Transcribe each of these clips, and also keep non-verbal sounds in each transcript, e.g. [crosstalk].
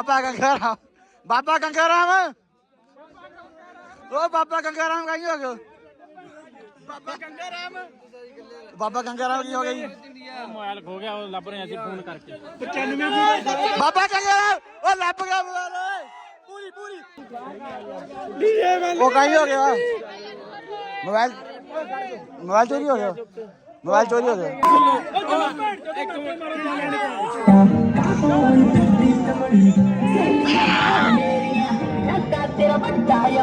ਬਾਬਾ ਗੰਗਾ ਰਾਮ ਬਾਬਾ ਗੰਗਾ ਰਾਮ? ਓ ਬਾਬਾ ਗੰਗਾ ਰਾਮ ਕਹੀਂ ਹੋ ਗਿਆ ਬਾਬਾ ਗੰਗਾ ਰਾਮ। ਬਾਬਾ ਗੰਗਾ ਰਾਮ ਕੀ ਹੋ ਗਿਆ ਜੀ? ਮੋਬਾਈਲ ਖੋ ਗਿਆ ਉਹ ਲੱਭ ਰਹੇ ਅਸੀਂ ਫੋਨ ਕਰਕੇ। ਬਾਬਾ ਗੰਗਾ ਰਾਮ ਉਹ ਲੱਭ ਗਿਆ ਮੋਬਾਈਲ ਓਏ। ਪੂਰੀ ਪੂਰੀ। ਉਹ ਕਹੀਂ ਹੋ ਗਿਆ ਮੋਬਾਈਲ ਮੋਬਾਈਲ ਚੋਰੀ ਹੋ ਗਿਆ। ਮੋਬਾਈਲ ਚੋਰੀ ਹੋ ਗਿਆ। ਲੱਗਾ ਤੇਰਾ I'm ba't tayo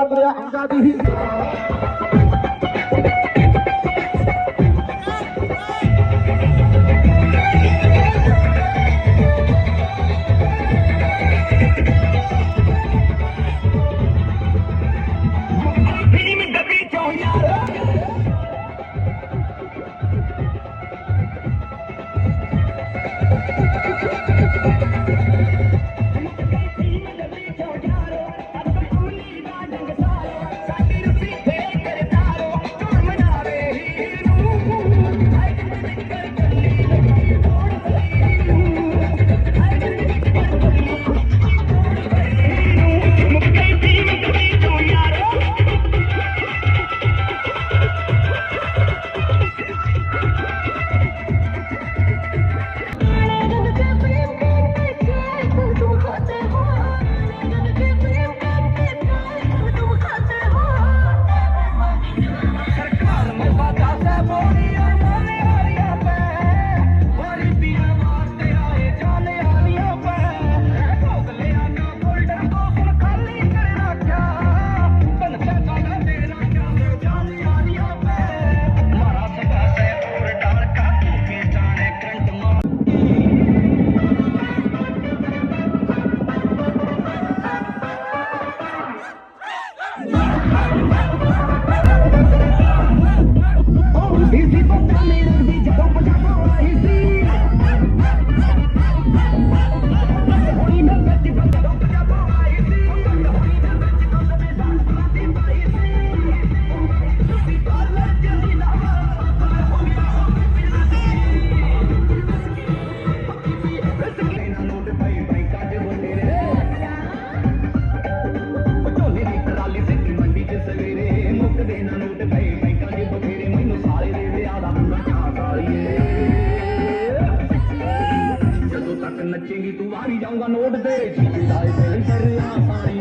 ਦਾ ਟੋਲਾ ਦਰਿਆ ਅੰਗਾ ਦੀ तक नचेगी तू भारी जाऊंगा नोट दे पानी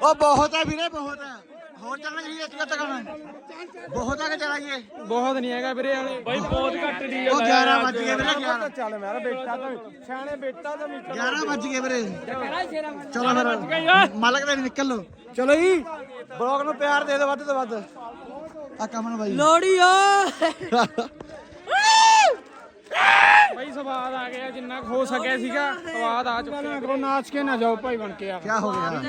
ਉਹ ਬਹੁਤ ਹੈ ਵੀਰੇ ਬਹੁਤ ਹੈ। ਹੋਰ ਚੱਲਣਾ ਜੀ ਇੱਕ ਤੱਕ ਬਹੁਤ ਹੈ ਕਿ ਚਲਾਈਏ ਬਹੁਤ ਨਹੀਂ ਹੈਗਾ ਵੀਰੇ ਹਲੇ। ਬਾਈ ਬਹੁਤ ਘੱਟ ਦੀ ਉਹ 11 ਵੱਜ ਗਏ ਵੀਰੇ 11 ਚੱਲ ਮੇਰਾ ਬੇਟਾ ਤਾਂ ਸਿਆਣੇ ਬੇਟਾ ਤਾਂ ਵੀ 11 ਵੱਜ ਗਏ ਵੀਰੇ। ਚਲੋ। ਫਿਰ ਮਾਲਕ ਦੇ ਨਿਕਲ। ਲੋ ਚਲੋ ਜੀ ਬਲੌਗ ਨੂੰ ਪਿਆਰ ਦੇ ਦਿਓ ਵੱਧ ਤੋਂ ਵੱਧ। ਆ ਕਮਨ ਬਾਈ। [laughs] ਬਾਈ ਸਵਾਦ ਆ ਗਿਆ ਜਿੰਨਾ ਕੁ ਹੋ ਸਕਿਆ ਸੀਗਾ ਸਵਾਦ ਆ ਚੁੱਕਿਆ। ਕਰੋ ਨਾਚ ਕੇ ਨਾ ਜਾਓ ਭਾਈ ਬਣ ਕੇ ਆ। ਕੀ ਹੋ ਗਿਆ?